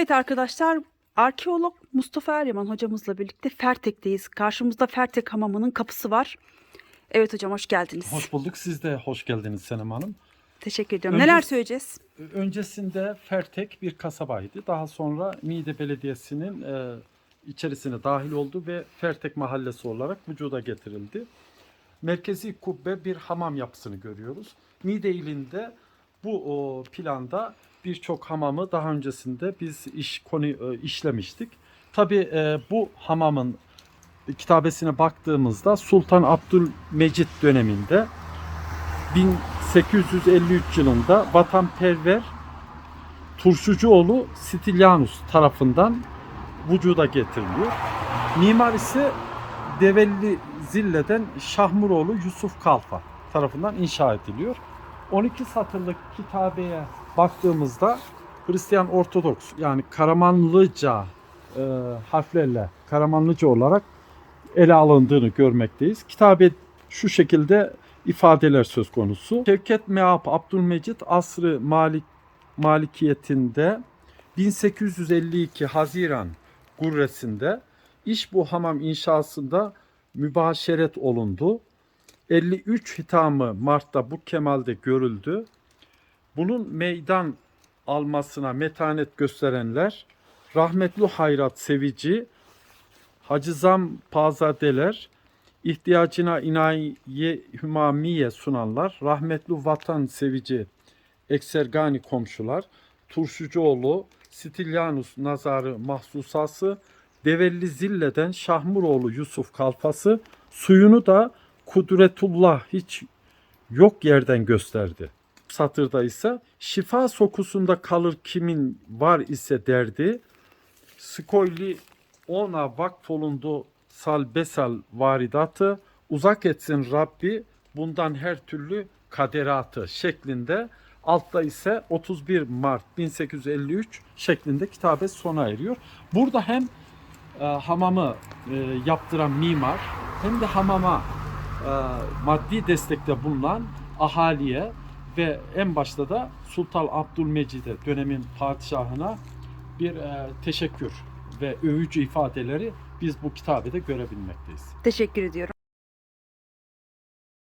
Evet arkadaşlar, arkeolog Mustafa Eryaman hocamızla birlikte Fertek'teyiz. Karşımızda Fertek Hamamı'nın kapısı var. Evet hocam hoş geldiniz. Hoş bulduk. Siz de hoş geldiniz Senem Hanım. Teşekkür ediyorum. Önce- Neler söyleyeceğiz? Öncesinde Fertek bir kasabaydı. Daha sonra Niğde Belediyesi'nin e, içerisine dahil oldu ve Fertek Mahallesi olarak vücuda getirildi. Merkezi kubbe bir hamam yapısını görüyoruz. Niğde ilinde bu o, planda birçok hamamı daha öncesinde biz iş konu e, işlemiştik. Tabii e, bu hamamın kitabesine baktığımızda Sultan Abdülmecit döneminde 1853 yılında vatanperver Turşucuoğlu Stilianus tarafından vücuda getiriliyor. Mimar ise Develli Zille'den Şahmuroğlu Yusuf Kalfa tarafından inşa ediliyor. 12 satırlık kitabeye baktığımızda Hristiyan Ortodoks yani Karamanlıca e, harflerle Karamanlıca olarak ele alındığını görmekteyiz. Kitabe şu şekilde ifadeler söz konusu. Şevket Meab Abdülmecit asrı Malik Malikiyetinde 1852 Haziran gurresinde iş bu hamam inşasında mübaşeret olundu. 53 hitamı Mart'ta bu kemalde görüldü. Bunun meydan almasına metanet gösterenler rahmetli Hayrat Sevici, Hacı Zam Pazadeler, ihtiyacına inaye hümamiye sunanlar, rahmetli vatan sevici eksergani komşular, Turşucuoğlu, Stilyanus Nazarı Mahsusası, Develli Zille'den Şahmuroğlu Yusuf Kalfası, suyunu da Kudretullah hiç yok yerden gösterdi. Satırda ise şifa sokusunda kalır kimin var ise derdi, Skoyli ona vakfolundu sal besal varidatı uzak etsin Rabbi bundan her türlü kaderatı şeklinde altta ise 31 Mart 1853 şeklinde kitabe sona eriyor. Burada hem e, hamamı e, yaptıran mimar hem de hamama e, maddi destekte bulunan ahaliye ve en başta da Sultan Abdülmecid'e dönemin padişahına bir e, teşekkür ve övücü ifadeleri biz bu kitabede görebilmekteyiz. Teşekkür ediyorum.